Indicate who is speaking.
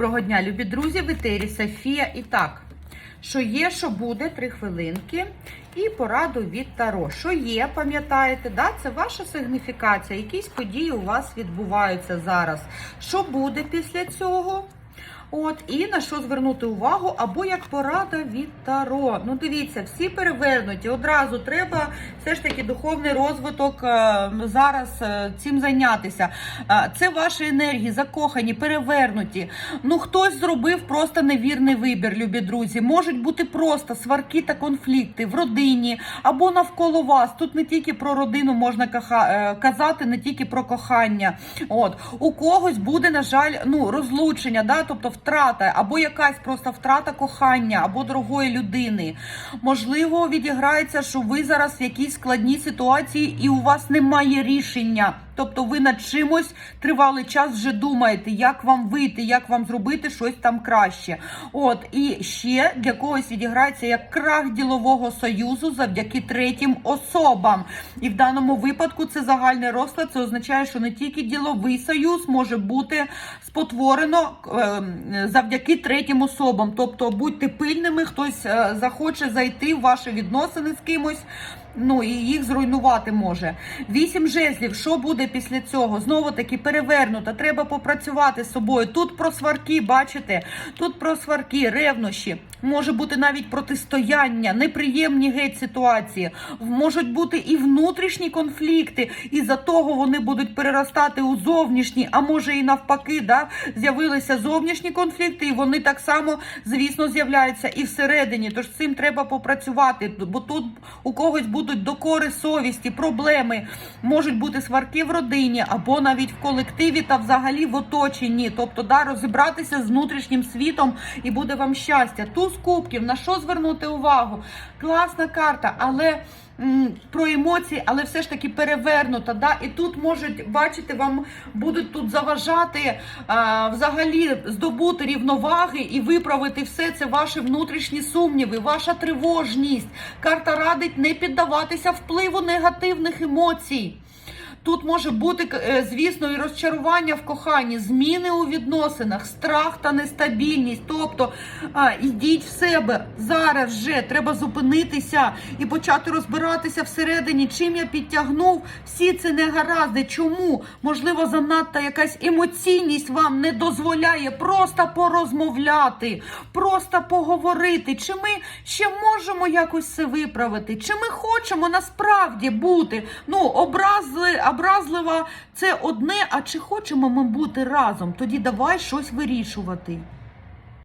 Speaker 1: Доброго дня, любі друзі, в етері Софія. І так, що є, що буде, три хвилинки. І пораду від Таро. Що є, пам'ятаєте, да? це ваша сигніфікація. Якісь події у вас відбуваються зараз. Що буде після цього? От, і на що звернути увагу, або як порада від Таро. Ну, дивіться, всі перевернуті. Одразу треба все ж таки духовний розвиток е, зараз е, цим зайнятися. Е, Це ваші енергії, закохані, перевернуті. Ну, хтось зробив просто невірний вибір, любі друзі. Можуть бути просто сварки та конфлікти в родині або навколо вас. Тут не тільки про родину можна казати, не тільки про кохання. От у когось буде, на жаль, ну розлучення, да, тобто втрата, або якась просто втрата кохання, або дорогої людини. Можливо, відіграється, що ви зараз в якійсь складній ситуації і у вас немає рішення. Тобто ви над чимось тривалий час вже думаєте, як вам вийти, як вам зробити щось там краще. От і ще для когось відіграється як крах ділового союзу завдяки третім особам. І в даному випадку це загальний розклад. Це означає, що не тільки діловий союз може бути спотворено е, завдяки третім особам. Тобто будьте пильними, хтось е, захоче зайти в ваші відносини з кимось. Ну і їх зруйнувати може. Вісім жезлів. Що буде після цього? Знову таки перевернуто. Треба попрацювати з собою. Тут про сварки, бачите? Тут про сварки, ревнощі. Може бути навіть протистояння, неприємні геть ситуації. Можуть бути і внутрішні конфлікти, і за того вони будуть переростати у зовнішні, а може і навпаки, да? з'явилися зовнішні конфлікти, і вони так само, звісно, з'являються і всередині. Тож з цим треба попрацювати, бо тут у когось будуть докори совісті, проблеми, можуть бути сварки в родині або навіть в колективі та взагалі в оточенні. Тобто, да, розібратися з внутрішнім світом і буде вам щастя. Туз кубків, на що звернути увагу? Класна карта, але. Про емоції, але все ж таки перевернута. Да? І тут можуть, бачите, вам будуть тут заважати а, взагалі здобути рівноваги і виправити все це ваші внутрішні сумніви, ваша тривожність. Карта радить не піддаватися впливу негативних емоцій. Тут може бути, е, звісно, і розчарування в коханні, зміни у відносинах, страх та нестабільність. Тобто а, ідіть в себе зараз вже треба зупинитися і почати розбиратися всередині, чим я підтягнув всі ці негаразди. Чому? Можливо, занадто якась емоційність вам не дозволяє просто порозмовляти, просто поговорити. Чи ми ще можемо якось це виправити? Чи ми хочемо насправді бути? Ну, образли, образлива це одне, а чи хочемо ми бути разом? Тоді давай щось вирішувати.